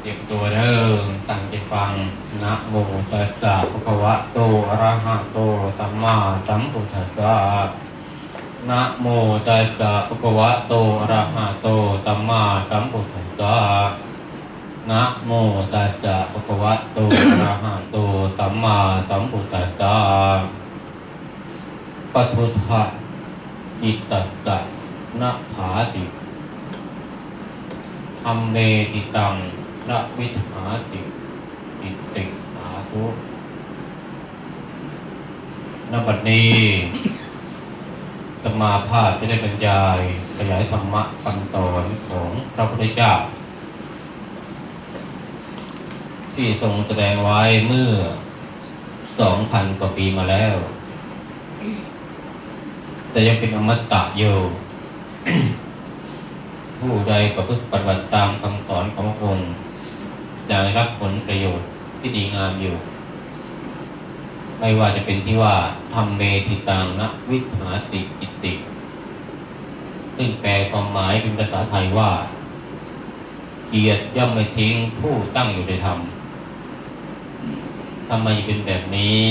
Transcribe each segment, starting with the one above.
เตรียมตัวเด้อตั้งใจฟังนะโมตัสสะภะคะวะโตอะระหะโตสัมมาสัมพุทธัสสะนะโมตัสสะภะคะวะโตอะระหะโตสัมมาสัมพุทธัสสะนะโมตัสสะภะคะวะโตอะระหะโตสัมมาสัมพุทธัสสะปทุทธะจิตตัสสะนะภาติธรรมเมติตัง นะวิหาติติติสาธุนบัดนี้สมาภาพจะได้บรรยายขยายธรรมะคำสอนของพระพุทธเจ้า ที่ทรงแสดงไว้เมื่อสองพันกว่าปีมาแล้ว แต่ยังเป็นอมตะอยู่ผู้ใดประพฤติปฏิบัติตามคำสอนของพระองค์ จะได้รับผลประโยชน์ที่ดีงามอยู่ ไม่ว่าจะเป็นที่ว่าทำเมติตังนะวิหาติจิตติ ซึ่งแปลความหมายเป็นภาษาไทยว่า เกียรติย่อมไม่ทิ้งผู้ตั้งอยู่ในธรรมทำไมเป็นแบบนี้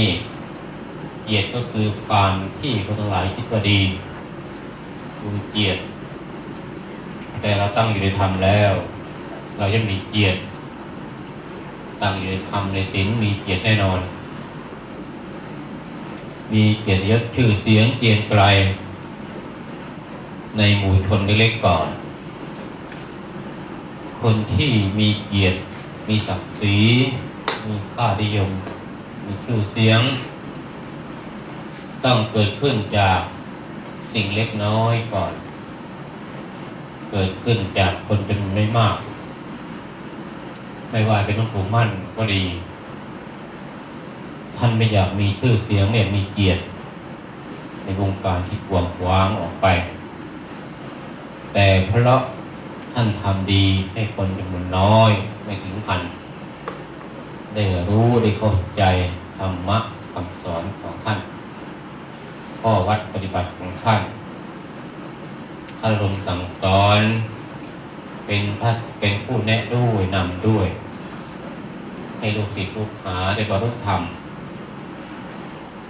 เกียรติก็คือความที่คนทั้งหลายคิดว่าดีคือเกียรติแต่เราตั้งอยู่ในธรรมแล้ว เราจะมีเกียรติ ตั้งอยู่ในธรรมในศีลมีเกียรติแน่นอน มีเกียรติยศชื่อเสียงเกียรติไกล ในหมู่ชนเล็กๆก่อน คนที่มีเกียรติมีศักดิ์ศรีมีค่านิยม มีชื่อเสียง ต้องเกิดขึ้นจากสิ่งเล็กน้อยก่อน เกิดขึ้นจากคนเป็นไม่มาก ไม่ว่าเป็นหลวงปู่มั่นก็ดี ท่านไม่อยากมีชื่อเสียงไม่อยากมีเกียรติ ในวงการที่กว้างขวางออกไป แต่เพราะท่านทำดีให้คนจำนวนน้อยไม่ถึงพัน ได้รู้ได้เข้าใจธรรมะคำสอนของท่านข้อวัดปฏิบัติของท่านท่านลงสั่งสอน เป็นพระเป็นผู้แนะด้วยนำด้วย ให้ลูกศิษย์ลูกหาได้บรรลุธรรม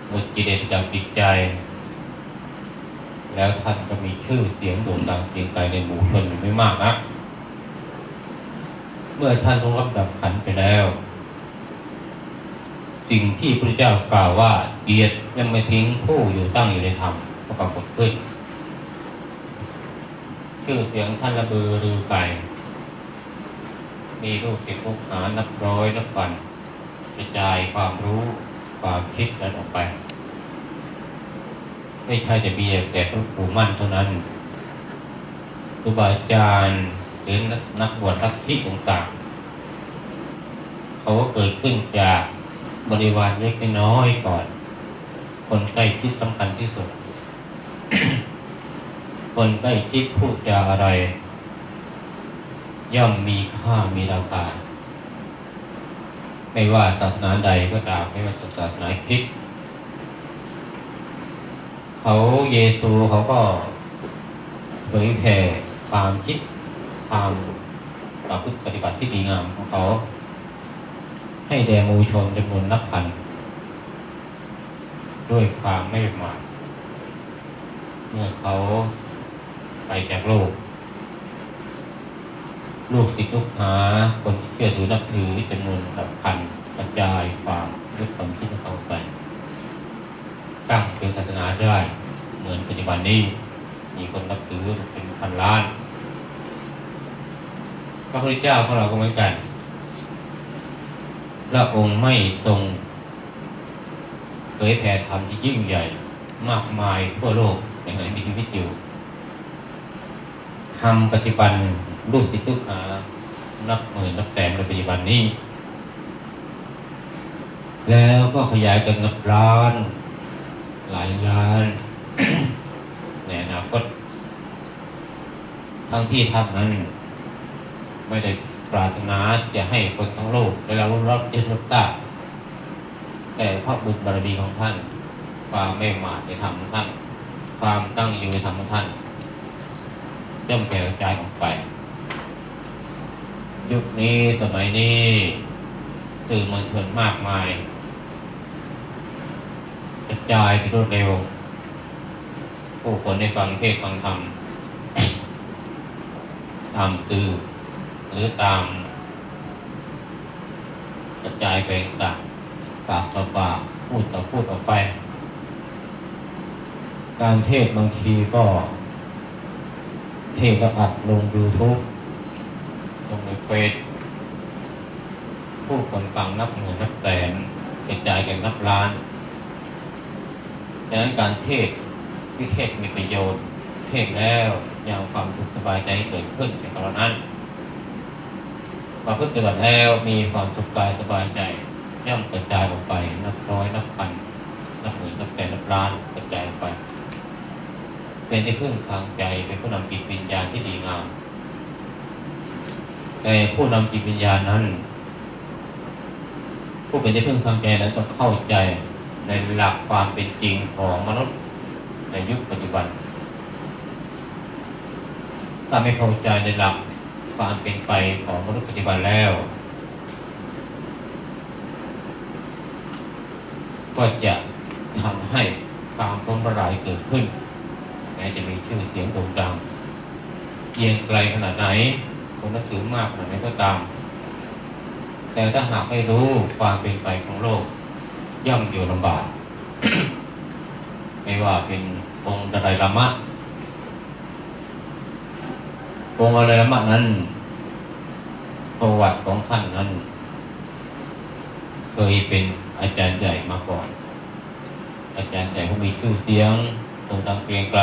หมดกิเลสจากจิตใจ แล้วท่านก็มีชื่อเสียงโด่งดังเสียงไกลในหมู่ชนอยู่ไม่มากนะเมื่อท่านลงรับดับขันไปแล้ว สิ่งที่พระเจ้ากล่าวว่าเกียรติยังไม่ทิ้งผู้อยู่ตั้งอยู่ในธรรมก็ปรากฏขึ้น ชื่อเสียงท่านระเบือรือไก่ มีลูกศิษย์ลูกหานับร้อยนับพันกระจายความรู้ความคิดนั้นออกไป ไม่ใช่จะมีแต่หลวงปู่มั่นเท่านั้นครูบาอาจารย์หรือนักบวชนักที่ต่างๆเขาก็เกิดขึ้นจากบริวารเล็กน้อยก่อน คนใกล้ชิดสำคัญที่สุด คนใกล้ชิดพูดจาอะไร ย่อมมีค่ามีราคาไม่ว่าศาสนาใดก็ตามไม่ว่าศาสนาคริดเขาเยซูเขาก็เผยแผ่ความคิดความประพฤติปฏิบัติที่ดีงามของเขา ให้แด่มูชนจำนวนนับพัน ด้วยความไม่ประมาทเมื่อเขาไปจากโลก ลูกศิษย์ลูกหา คนที่เชื่อถือนับถือจำนวนนับพันกระจายความด้วยความคิดของเขาไปตั้งเป็นศาสนาได้ เหมือนปัจจุบันนี้ มีคนนับถือเป็นพันล้าน พระพุทธเจ้าของเราก็เหมือนกันพระองค์ไม่ทรงเผยแผ่ธรรมที่ยิ่งใหญ่มากมายทั่วโลกอย่างไรมีชีวิตอยู่ทำปัจจุบัน ลูกศิษย์ลูกหานับหมื่นนับแสนในปัจจุบันนี้ แล้วก็ขยายกันนับล้าน หลายล้านในอนาคตทั้งที่ท่านนั้น ไม่ได้ปรารถนาจะให้คนทั้งโลกได้รับรู้รับยึดรับทราบแต่พระบุญบารมีของท่าน ความไม่หมาดในธรรมของท่าน ความตั้งอยู่ในธรรมของท่านย่อมแผ่กระจายออกไป ยุคนี้สมัยนี้สื่อมวลชนมากมายกระจายไปรวดเร็ว ผู้คนได้ฟังเทศฟังธรรมตามสื่อ หรือตามกระจายไปต่างปากต่อปากพูดต่อพูดออกไป การเทศบางทีก็ เทศน์แล้วอัดลง YouTube ลงในเฟซผู้คนฟังนับหมื่นนับแสนกระจายกันนับล้านดังนั้นการเทศวิเทศมีประโยชน์ เทศแล้วยังความสุขสบายใจเกิดขึ้นในกรณนั้นประพฤติปฏิบัติแล้วมีความสุขกายสบายใจย่อมกระจายออกไป นับร้อยนับพันนับหมื่นนับแสนนับล้านกระจายออกไป เป็นที่พึ่งทางใจเป็นผู้นำจิตวิญญาณที่ดีงาม ผู้นำจิตวิญญาณนั้น ผู้เป็นที่พึ่งทางใจนั้นต้องเข้าใจในหลักความเป็นจริงของมนุษย์ในยุคปัจจุบัน ถ้าไม่เข้าใจในหลักความเป็นไปของมนุษย์ปัจจุบันแล้ว ก็จะทำให้ความล้มละลายเกิดขึ้นแม้จะมีชื่อเสียงโด่งดังเยียงไกลขนาดไหน คนนับถือมากขนาดไหนก็ตาม แต่ถ้าหากไม่รู้ความเป็นไปของโลก ย่อมอยู่ลำบาก ไม่ว่าเป็นองค์ดาไลลามะองค์ดาไลลามะนั้นประวัติของท่านนั้น เคยเป็นอาจารย์ใหญ่มาก่อน อาจารย์ใหญ่เขามีชื่อเสียงตรงดังเกรียงไกล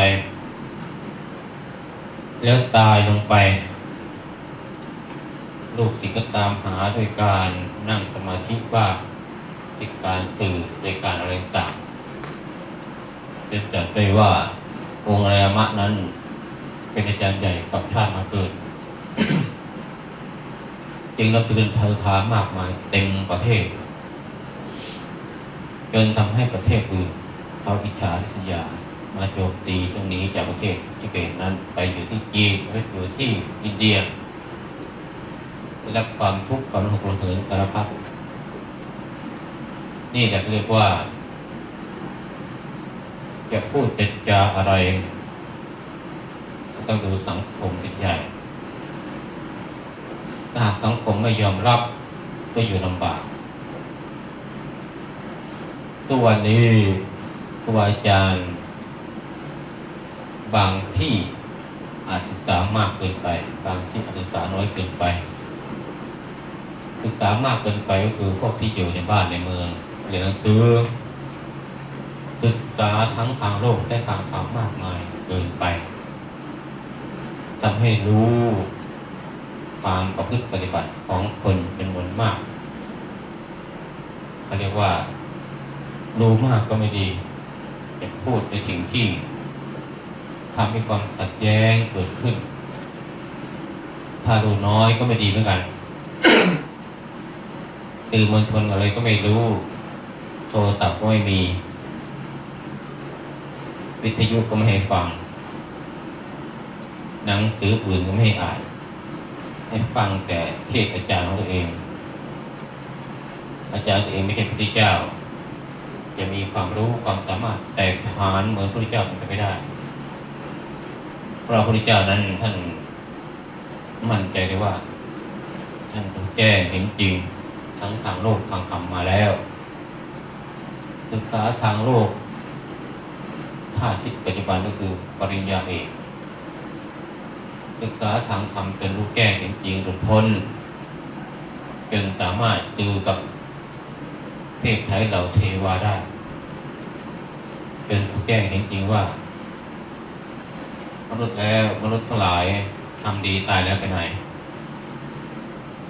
แล้วตายลงไป ลูกศิษย์ก็ตามหาโดยการนั่งสมาธิว่าด้วยการสื่อด้วยการอะไรต่างจะจัดไปว่าองค์อรยมะนั้น เป็นอาจารย์ใหญ่กับชาติมาเกิดจึงรับตื่นเธอทามากมายเต็มประเทศ จนทำให้ประเทศอื่นเขาอิจฉาริษยา มาโจมตีตรงนี้จากประเทศที่เป็นนั้น ไปอยู่ที่จีนไปอยู่ที่อินเดีย ได้รับความทุกข์ความหกระเหินสารพัดนี่แหละเรียกว่า จะพูดจะจาอะไร ต้องดูสังคมเป็นใหญ่ถ้าหากสังคมไม่ยอมรับก็อยู่ลำบากทุกวันนี้ครูอาจารย์ บางที่อาจศึกษามากเกินไป บางที่อาจศึกษาน้อยเกินไป ศึกษามากเกินไปก็คือพวกที่อยู่ในบ้านในเมืองเรียนหนังสือ ศึกษาทั้งทางโลกและทางธรรมมากมายเกินไปทำให้รู้ความประพฤติปฏิบัติของคนเป็นมวลมากเขาเรียกว่า รู้มากก็ไม่ดีจะพูดในสิ่งที่ทำให้ความขัดแย้งเกิดขึ้น ถ้ารู้น้อยก็ไม่ดีเหมือนกัน สื่อมวลชนอะไรก็ไม่รู้ โทรศัพท์ก็ไม่มี วิทยุก็ไม่ให้ฟัง หนังสืออื่นก็ไม่ให้อ่าน ให้ฟังแต่เทศอาจารย์ของตัวเอง อาจารย์ตัวเองไม่ใช่พระพุทธเจ้า จะมีความรู้ความสามารถแตกฉานเหมือนพระพุทธเจ้าเป็นไปไม่ได้ เพราะพระพุทธเจ้านั้นท่านมั่นใจได้ว่าท่านต้องแจ้เห็นจริง ทั้งทางโลกทางธรรมมาแล้ว ศึกษาทางโลกถ้าคิดปัจจุบันก็คือปริญญาเอกศึกษาทางธรรมจนรู้แก้เห็นจริงหลุดพ้นจนสามารถสื่อกับเทพไทยเหล่าเทวาได้ เป็นผู้แก้เห็นจริงว่ามนุษย์แล้วมนุษย์ทั้งหลายทำดีตายแล้วไปไหน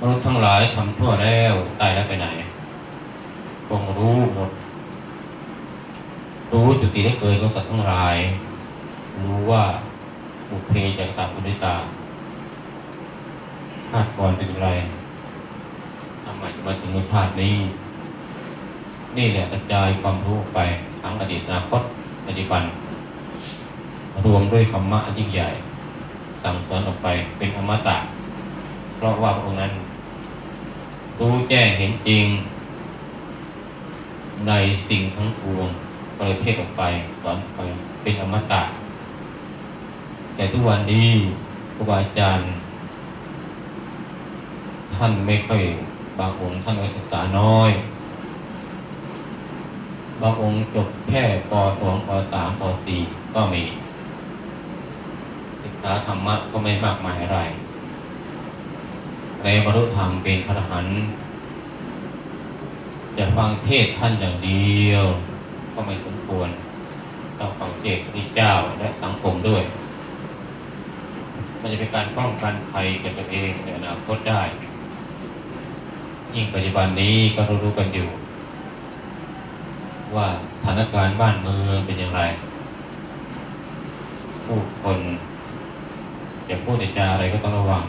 มนุษย์ทั้งหลายทำชั่วแล้วตายแล้วไปไหนคงรู้หมด รู้จุดที่ได้เกิดของสัตว์ทั้งหลาย รู้ว่าบุเพจากตาบุญตาชาติก่อนเป็นไรทำไมจะมาถึงชาตินี้ นี่แหละกระจายความรู้ออกไปทั้งอดีตอนาคตปัจจุบัน รวมด้วยธรรมะอันยิ่งใหญ่ สั่งสอนออกไปเป็นธรรมะตะพ ราะว่าพระองค์นั้น รู้แจ้งเห็นจริง ในสิ่งทั้งปวงประเทศออกไปสอนไปเป็นอมตะ แต่ทุกวันนี้ครูบาอาจารย์ ท่านไม่ค่อยบางองค์ท่านศึกษาน้อย บางองค์จบแค่ป .2 ป .3 ป .4 ก็มี ศึกษาธรรมะก็ไม่มากมายอะไร ในบรรลุธรรมเป็นพระอรหันต์จะฟังเทศท่านอย่างเดียว ก็ไม่สมควร ต้องฟังเทศพระเจ้าและสังคมด้วย มันจะเป็นการป้องกันภัยแก่ตัวเองในอนาคตได้ ยิ่งปัจจุบันนี้ก็รู้ๆกันอยู่ ว่าสถานการณ์บ้านเมืองเป็นอย่างไร ผู้คนจะพูดจาอะไรก็ต้องระวัง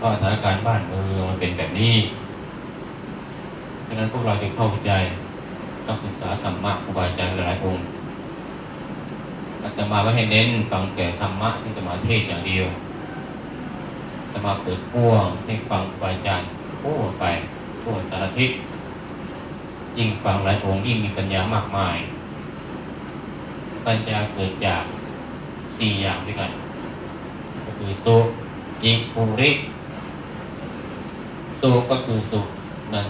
เพราสถานการณ์บ้านเมืองมันเป็นแบบนี้ฉะนั้นพวกเราจะเข้าใจต้องศึกษาธรรมะครูบาอาจารย์หลายองค์อาจจะมาไม่ให้เน้นฟังแต่ธรรมะที่จะมาเทศอย่างเดียวจะมาเปิดพ่วงให้ฟังครูบาอาจารย์พูดไปพูดสารทิศยิ่งฟังหลายองค์ยิ่งมีปัญญามากมาย ปัญญาเกิดจากสี่อย่างด้วยกัน ก็คือสุจิภูริ สุก็คือสุขนั่น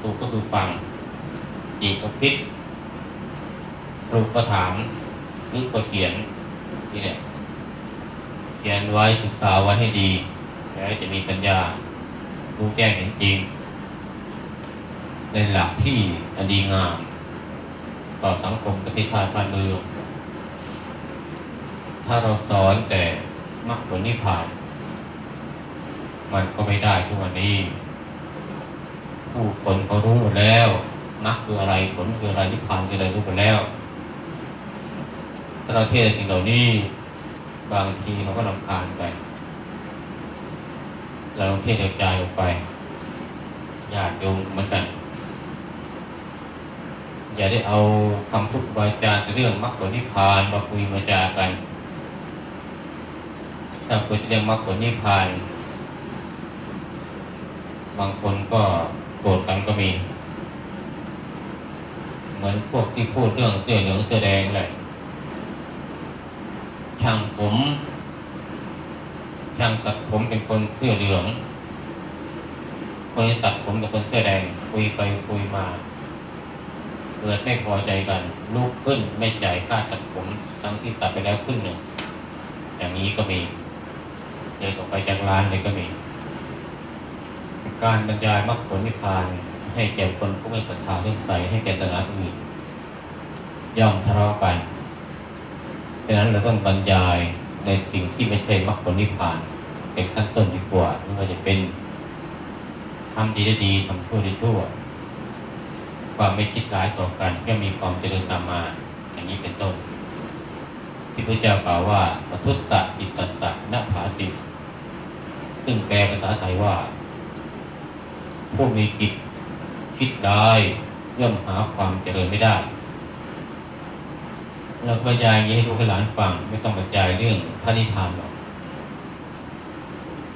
สุก็คือฟังจิก็คิดรูปก็ถามนึกก็เขียนนี่แหละเขียนไว้ศึกษาไว้ให้ดีแล้วจะมีปัญญารู้แจ้งเห็นจริง ในหลักที่อดีงาม ต่อสังคมประเทศชาติบ้านเมืองถ้าเราสอนแต่มรรคผลนิพพาน มันก็ไม่ได้ทุกวันนี้ ผู้คนเขารู้หมดแล้วมรรคคืออะไรผลคืออะไรนิพพานคืออะไรรู้หมดแล้วถ้าเราเทศสิ่งเหล่านี้บางทีเขาก็ลำคาญไปเราเทศกระจายออกไปญาติโยมเหมือนกัน อย่าได้เอาคำพูดวาจาเรื่องมรรคผลนิพพานมาคุยมาจากันถ้าคุยเรื่องมรรคผลนิพพาน บางคนก็โกรธกันก็มี เหมือนพวกที่พูดเรื่องเสื้อเหลืองเสื้อแดงแหละช่างผม ช่างตัดผมเป็นคนเสื้อเหลือง คนที่ตัดผมกับคนเสื้อแดงคุยไปคุยมาเกิดไม่พอใจกันลุกขึ้นไม่จ่ายค่าตัดผมทั้งที่ตัดไปแล้วครึ่งหนึ่งอย่างนี้ก็มีเลยออกไปจากร้านเลยก็มี การบรรยายมรรคผลนิพพาน ให้แก่คนผู้ไม่ศรัทธาเรื่องใสให้แก่ตนาอื่นย่อมทะเลาะกันดังนั้นเราต้องบรรยายในสิ่งที่ไม่ใช่มรรคผลนิพพาน เป็นขั้นต้นดีกว่าไม่ว่าจะเป็นทำดีได้ดีทำชั่วได้ชั่ว ความไม่คิดร้ายต่อกันก็มีความเจริญตามมาอย่างนี้เป็นต้น ที่พระเจ้ากล่าวว่าปทุตตะอิตตตะนภาติ ซึ่งแปลภาษาไทยว่า ผู้มีจิตคิดร้ายย่อมหาความเจริญไม่ได้ เราบรรยายอย่างนี้ให้ลูกให้หลานฟัง ไม่ต้องบรรยายเรื่องพระนิพพานหรอก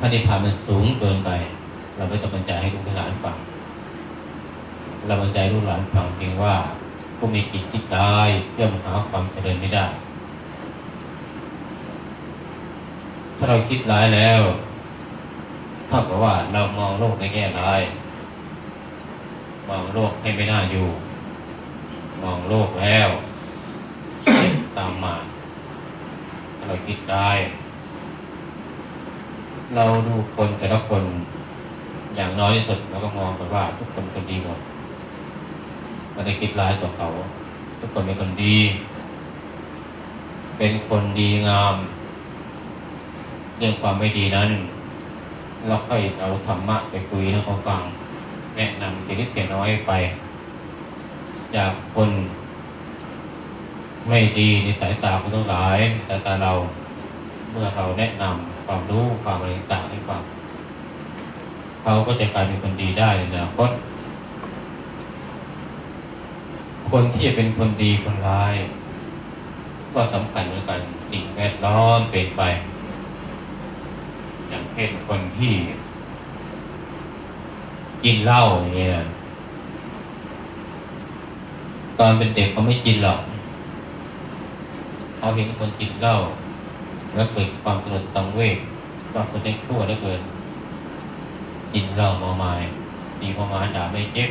พระนิพพานมันสูงเกินไป เราไม่ต้องบรรยายให้ลูกให้หลานฟัง เราบรรยายลูกหลานฟังเพียงว่าผู้มีจิตคิดร้ายย่อมหาความเจริญไม่ได้ ถ้าเราคิดร้ายแล้วเท่ากับว่าเรามองโลกในแง่ร้าย มองโลกให้ไม่น่าอยู่ มองโลกแล้วตามมาเราคิดได้ เราดูคนแต่ละคนอย่างน้อยที่สุดเราก็มองกันว่า ทุกคนคนดีหมดไม่ได้คิดร้ายต่อเขา ทุกคนเป็นคนดี เป็นคนดีงาม เรื่องความไม่ดีนั้น เราค่อยเอาธรรมะไปคุยให้เขาฟัง แนะนำทีนิดเทียน้อยไป จากคนไม่ดีในสายตาคนทั้งหลายสายตาเรา เมื่อเราแนะนำความรู้ความอะไรต่างให้ฟังเขาก็จะกลายเป็นคนดีได้ในอนาคตคนที่จะเป็นคนดีคนร้าย ก็สำคัญเหมือนกันสิ่งแวดล้อมเปลี่ยนไป อย่างเช่นคนที่ กินเหล้าอย่างเงี้ยตอนเป็นเด็กเขาไม่กินหรอกเขาเห็นคนกินเหล้าแล้วเกิดความสลดสังเวชว่าคนได้ชั่วได้เกิน กินเหล้ามาไม้ตีพอมาด่าไม่เจ็บ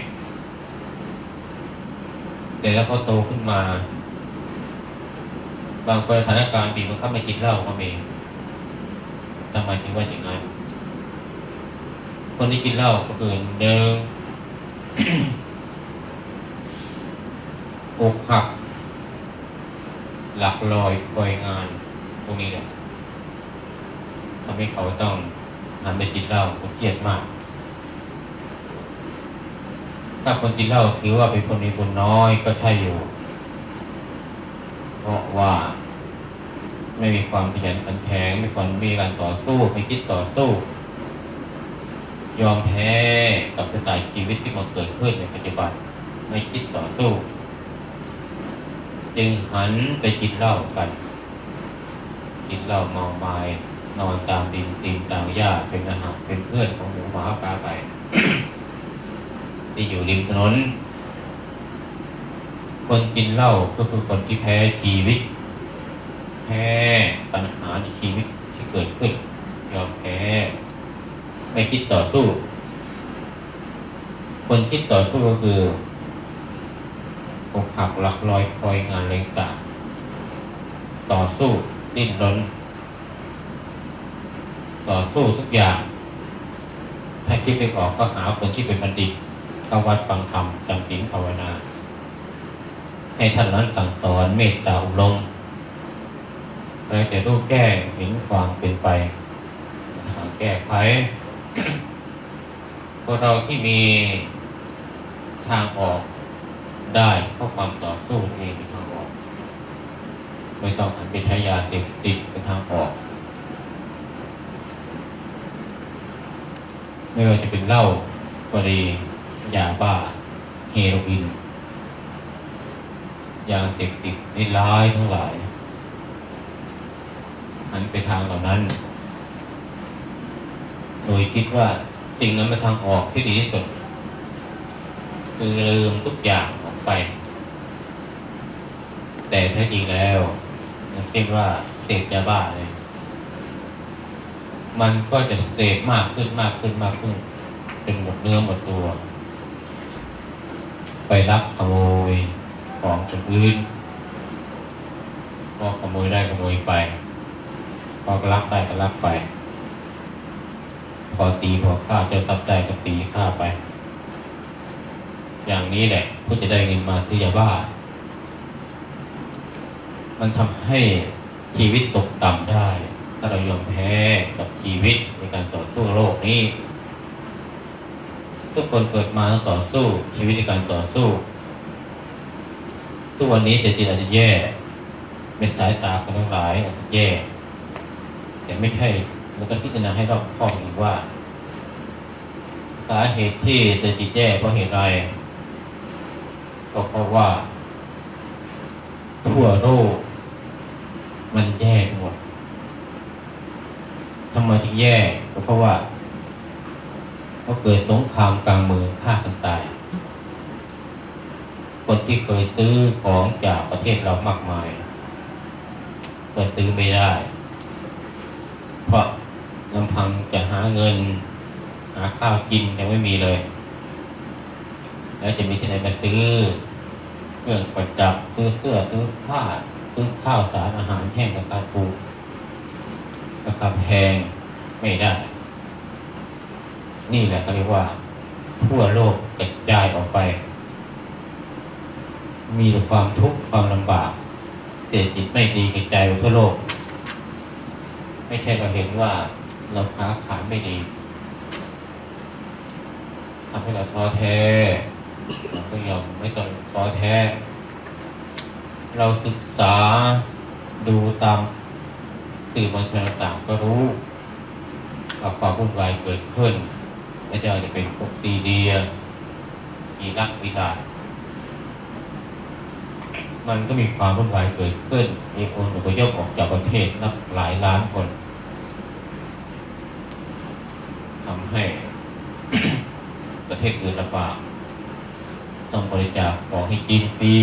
แต่แล้วเขาโตขึ้นมา บางคนสถานการณ์บีบบังคับไม่กินเหล้าก็มีทำไมถึงว่าอย่างนั้น คนที่กินเหล้าก็คือหนึ่งอกหัก หลักลอยคอยงานพวกนี้เนี่ยทำให้เขาต้องหันไปกินเหล้าเขาเครียดมาก ถ้าคนกินเหล้าถือว่าเป็นคนมีบุญน้อยก็ใช่อยู่ เพราะว่าไม่มีความขยันขันแข็งไม่ความมีการต่อสู้ไม่คิดต่อสู้ ยอมแพ้กับสไตล์ชีวิตที่มันเกิดขึ้นในปัจจุบัน ไม่คิดต่อสู้ จึงหันไปกินเหล้ากัน กินเหล้าเมาไม้นอนตามดินตีนตามหญ้าเป็นอาหารเป็นเพื่อนของหมูหมาปลาไป ที่อยู่ริมถนน คนกินเหล้าก็คือคนที่แพ้ชีวิต แพ้ปัญหาในชีวิตที่เกิดขึ้น ยอมแพ้ ไม่คิดต่อสู้ คนคิดต่อสู้ก็คืออกหักหลักลอยคอยงานแรงต่างต่อสู้ดิ้นรน ต่อสู้ทุกอย่าง ถ้าคิดไม่ออกก็หาคนที่เป็นบัณฑิตเข้าวัดฟังธรรมจำศีลภาวนา ให้ท่านนั้นสั่งสอนเมตตาอุลมแล้วแต่รูปแก้เห็นความเป็นไป แก้ไข พวกเราที่มีทางออกได้เพราะความต่อสู้เองเป็นทางออก ไม่ต้องหันไปใช้ยาเสพติดเป็นทางออก ไม่ว่าจะเป็นเหล้าก็ดียาบ้า เฮโรอีนยาเสพติดในร้ายทั้งหลายหันไปทางเหล่านั้น โดยคิดว่าสิ่งนั้นเป็นทางออกที่ดีที่สุด คือลืมทุกอย่างออกไป แต่แท้จริงแล้วนคิดว่าเสพยาบ้าเลยมันก็จะเสพมากขึ้นมากขึ้นมากขึ้นจนหมดเนื้อหมดตัว ไปรักขโมยของคนอื่นพอขโมยได้ขโมยไปพอรักได้ก็รักไป พอตีพอฆ่าเจ้าทรัพย์ได้ก็ตีฆ่าไป อย่างนี้แหละเพื่อจะได้เงินมาซื้อยาบ้า มันทำให้ชีวิตตกต่ำได้ ถ้าเรายอมแพ้กับชีวิตในการต่อสู้โลกนี้ ทุกคนเกิดมาต้องต่อสู้ชีวิตในการต่อสู้ ทุกวันนี้เศรษฐกิจอาจจะแย่เป็นสายตาคนทั้งหลายอาจจะแย่ แต่ไม่ใช่ เราต้องพิจารณาให้รอบคอบอีกว่าสาเหตุที่เศรษฐกิจแย่เพราะเหตุใดก็เพราะว่า ทั่วโลกมันแย่หมดทำไมถึงแย่ก็เพราะว่าก็เกิดสงครามกลางเมืองฆ่ากันตาย คนที่เคยซื้อของจากประเทศเรามากมาย ก็ซื้อไม่ได้ เพราะ ลำพังจะหาเงิน หาข้าวกินยังไม่มีเลย แล้วจะมีที่ไหนมาซื้อเครื่องประดับซื้อเสื้อซื้อผ้าซื้อข้าวสารอาหารแห้งราคาถูกราคาแพงไม่ได้ นี่แหละเขาเรียกว่า ทั่วโลกกระจายออกไป มีแต่ความทุกข์ความลำบากเศรษฐกิจไม่ดีกระจายไปทั่วโลก ไม่ใช่เราเห็นว่า เราค้าขายไม่ดีทำให้เราท้อแท้เราก็ยอมไม่ต้องท้อแท้ เราศึกษาดูตามสื่อมวลชนต่างก็รู้ว่าความวุ่นวายเกิดขึ้นไม่ว่าจะเป็นพวกซีเรียอีรักอิหร่านมันก็มีความวุ่นวายเกิดขึ้น มีคนอพยพออกจากประเทศนับหลายล้านคนำให้ประเทศอื่นลำบากต้องบริจาคของให้จีนฟรี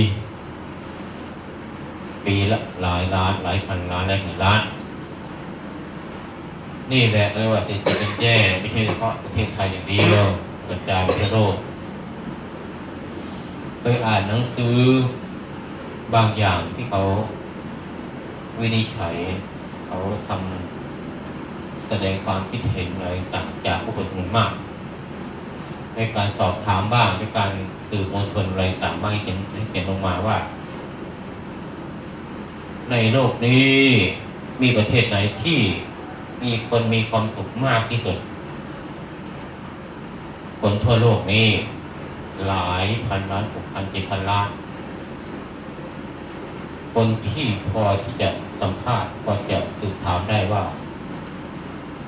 ปีละหลายล้านหลายพันล้านหลายหมื่นล้าน นี่แหละเรียกว่าเศรษฐกิจแย่ไม่ใช่เฉพาะประเทศไทยอย่างเดียวกระจายไปทั่วโลกเคยอ่านหนังสือบางอย่างที่เขาวินิจฉัย เขาทำ แสดงความคิดเห็นอะไรต่างจากผู้คนจำนวนมาก ในการสอบถามบ้างในการสื่อมวลชนอะไรต่างบ้างให้เขียนให้เขียนลงมาว่า ในโลกนี้มีประเทศไหนที่มีคนมีความสุขมากที่สุด คนทั่วโลกนี้ หลายพันล้านหกพันเจ็ดพันล้าน คนที่พอที่จะสัมภาษณ์พอจะสืบถามได้ว่า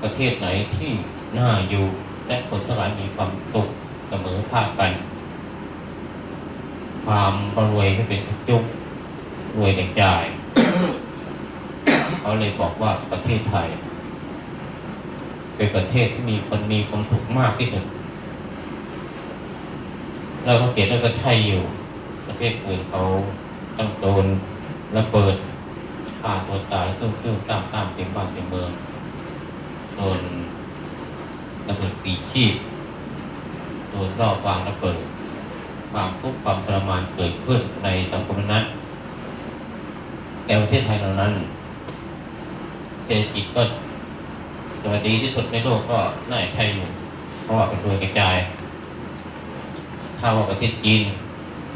ประเทศไหนที่น่าอยู่และคนทั้งหลายมีความสุขเสมอภาคกัน ความรวยไม่เป็นจุกรวยแต่จ่าย เขาเลยบอกว่าประเทศไทย เป็นประเทศที่มีคนมีความสุขมากที่สุดเราก็เก็บแล้วก็ใช่อยู่ ประเทศอื่นเขาต้องโดนระเบิดฆ่าตัวตายตุ้มตุ้มตามตามเต็มบ้านเต็มเมือง โดนระเบิดปีชีพ โดนรอบวางระเบิด ความทุกข์ความทรมานเกิดขึ้นในสังคมนั้น แต่ประเทศไทยเรานั้นเศรษฐกิจก็ตัวดีที่สุดในโลกก็น่าจะใช่อยู่เพราะว่าเป็นตัวกระจาย ถ้าว่าประเทศจีน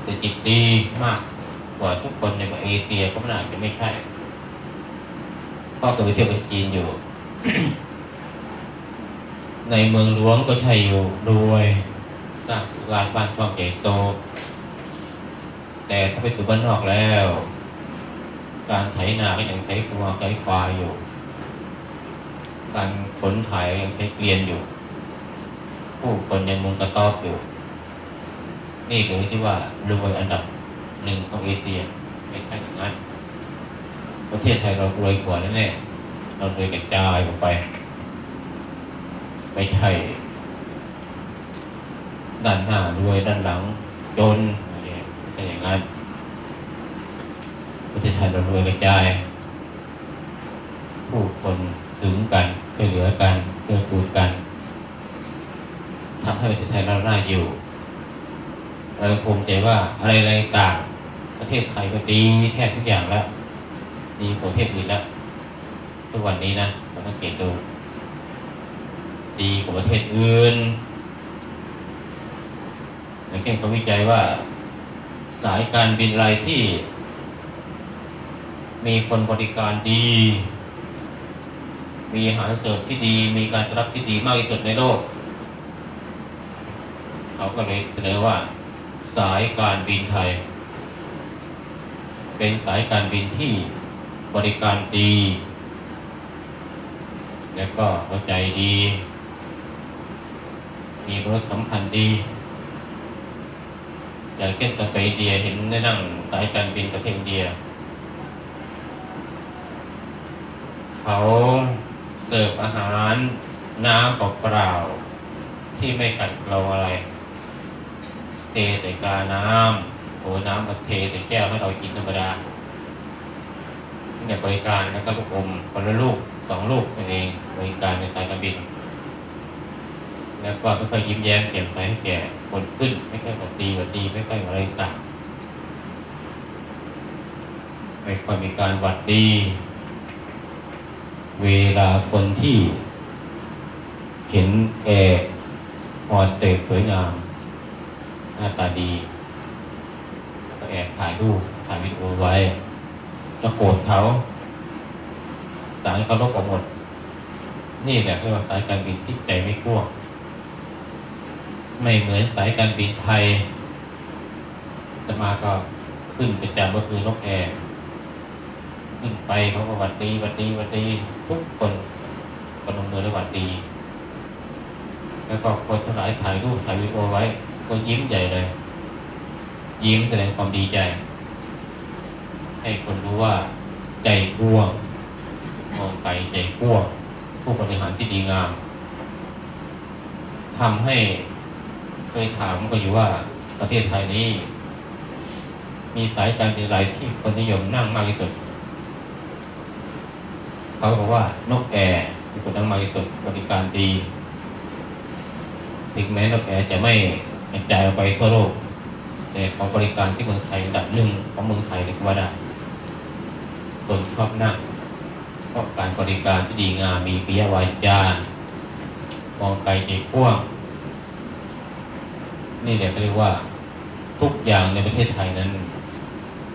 เศรษฐกิจดีมากกว่าทุกคนในเอเชียก็น่าจะไม่ใช่ก็เคยไปเที่ยวประเทศจีนอยู่ ในเมืองหลวงก็ใช่อยู่รวยสร้างร้านบ้านช่องใหญ่โต แต่ถ้าไปอยู่บ้านนอกแล้ว การไถนาก็ยังใช้ตัวใช้ควายอยู่ การขนถ่ายยังใช้เกวียนอยู่ ผู้คนยังมุงกระต๊อบอยู่ นี่คือที่ว่ารวยอันดับหนึ่งของเอเชียไม่ใช่อย่างนั้นประเทศไทยเรารวยกว่าแน่ๆเรารวยกระจายออกไป ไม่ใช่ ด้านหน้ารวยด้านหลังจนอะไรไม่ใช่อย่างนั้นประเทศไทยเรารวยกระจาย ผู้คนถึงกันช่วยเหลือกันเพื่อกูลกันทำให้ประเทศไทยเราหน่าอยู่เราภูมิใจว่าอะไรอะไรต่างประเทศไทยก็ดีแทบทุกอย่างแล้วดีกว่าประเทศอื่นแล้วทุกวันนี้นะเราสังเกตดู ดีกว่าประเทศอื่นอย่างเช่นเขาวิจัยว่าสายการบินรายที่ มีคนบริการดี มีอาหารเสริมที่ดี มีการรับที่ดีมากที่สุดในโลก เขาก็เลยเสนอว่า สายการบินไทย เป็นสายการบินที่บริการดี และก็เข้าใจดี มีรถสัมพันธ์ดี อย่างเช่นตอนไปเดียเห็นได้นั่งสายการบินประเทศเดีย เขาเสิร์ฟอาหารน้ำเปล่าๆที่ไม่กัดเราอะไร เทใส่กาน้ำโอ้น้ำมาเทใส่แก้วให้เรากินธรรมดาเนี่ยบริการแล้วก็ลูกอมคนละลูกสองลูกนั่นเองบริการในสายการบิน แล้วก็ไม่ค่อยยิ้มแย้มแจ่มใสให้แก่คนขึ้น ไม่ค่อยหวัดดีหวัดดีไม่ค่อยอะไรต่างไม่ค่อยมีการหวัดดี เวลาคนที่เห็นแอร์พอเตะสวยงามหน้าตาดีก็แอบถ่ายรูปถ่ายวิดีโอไว้จะโกรธเขาสารเขาลบออกหมด นี่แหละเรียกว่าสายการบินที่ใจไม่กลัว ไม่เหมือนสายการบินไทยจะมาก็ขึ้นประจำก็คือนกแอร์ขึ้นไปเขาก็หวัดดีหวัดดีหวัดดีทุกคนปนมือและหวัดดี แล้วก็คนทั้งหลายถ่ายรูปถ่ายวิดีโอไว้ ก็ยิ้มใหญ่เลย ยิ้มแสดงความดีใจ ให้คนรู้ว่าใจกว้างมองไปใจกว้างผู้บริหารที่ดีงามทำให้ เคยถามก็อยู่ว่าประเทศไทยนี้ มีสายการบินอะไรที่คนนิยมนั่งมากที่สุด เขาบอกว่านกแอร์มีคนนั่งมากที่สุดบริการดีถึงแม้นกแอร์จะไม่กระจายออกไปทั่วโลกแต่ของบริการที่เมืองไทยอันดับหนึ่งของเมืองไทยเลยก็ว่าได้คนชอบนั่งเพราะการบริการที่ดีงามมีปิยวาจามองไกลใจกว้าง นี่เรียเรียกว่าทุกอย่างในประเทศไทยนั้น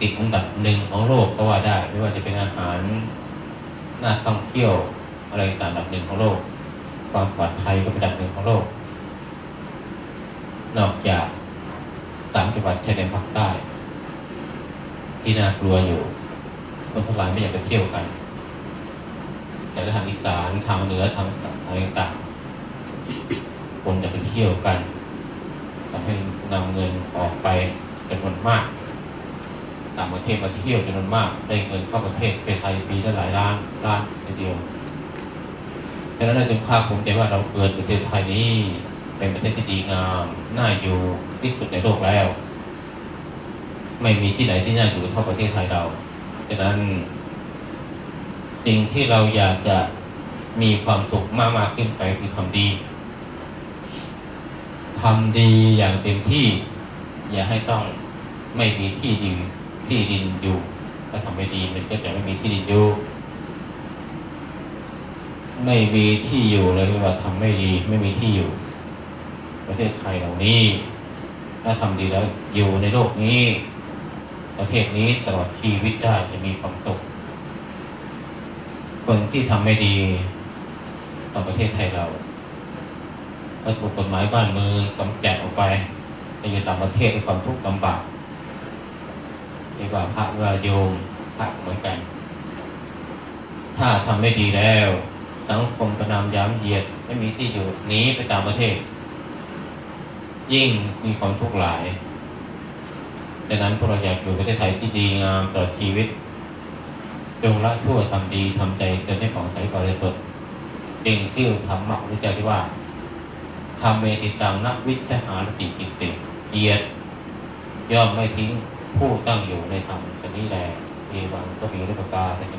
ติดอันดับหนึ่งของโลกก็ว่าได้ ไม่ว่าจะเป็นอาหารน่าท่องเที่ยวอะไรต่างอันดับหนึ่งของโลก ความปลอดภัยก็เป็นอันดับหนึ่งของโลก นอกจากสามจังหวัดชายแดนภาคใต้ ที่น่ากลัวอยู่ คนทั้งหลายไม่อยากไปเที่ยวกัน แต่ทางอีสานทางเหนือทางอะไรต่างๆคนจะไปเที่ยวกัน ทำให้นำเงินออกไปจำนวนมาก ต่างประเทศมาเที่ยวจำนวนมาก ได้เงินเข้าประเทศไปไทยปีละหลายล้านล้านทีเดียวฉะนั้นเราจึงภาคภูมิใจว่าเราเกิดประเทศไทยนี้เป็นประเทศที่ดีงามน่าอยู่ที่สุดในโลกแล้ว ไม่มีที่ไหนที่น่าอยู่เท่าประเทศไทยเราฉะนั้น สิ่งที่เราอยากจะมีความสุขมากมากๆขึ้นไปคือทำดี ทำดีอย่างเต็มที่ อย่าให้ต้องไม่มีที่ดินที่ดินอยู่ ถ้าทำไม่ดีมันก็จะไม่มีที่ดินอยู่ ไม่มีที่อยู่เลยว่าทำไม่ดีไม่มีที่อยู่ ประเทศไทยเหล่านี้ ถ้าทำดีแล้วอยู่ในโลกนี้ ประเทศนี้ตลอดชีวิตได้จะมีความสุขคนที่ทำไม่ดีต่อประเทศไทยเรา ก็ถูกกฎหมายบ้านเมืองกำจัดออกไปไปอยู่ต่างประเทศด้วยความทุกข์ลำบากเรียกว่าพระวาโยมพระเหมือนกัน ถ้าทำไม่ดีแล้ว สังคมประนามย้ำเหยียดไม่มีที่อยู่หนีไปต่างประเทศ ยิ่งมีความทุกข์หลายดังนั้นพวกเราอยากอยู่ประเทศไทยที่ดีงามตลอดชีวิต จงละชั่วทำดีทำใจจนได้ของใสบริสุทธิ์เก่งชื่อธรรมะรู้ใจที่ว่า ทำเมติตังนักวิชหารติกิตติเอียดย่อมไม่ทิ้งผู้ตั้งอยู่ในธรรมชนี้แลเอวังก็มีรูปการในชนี้อยู่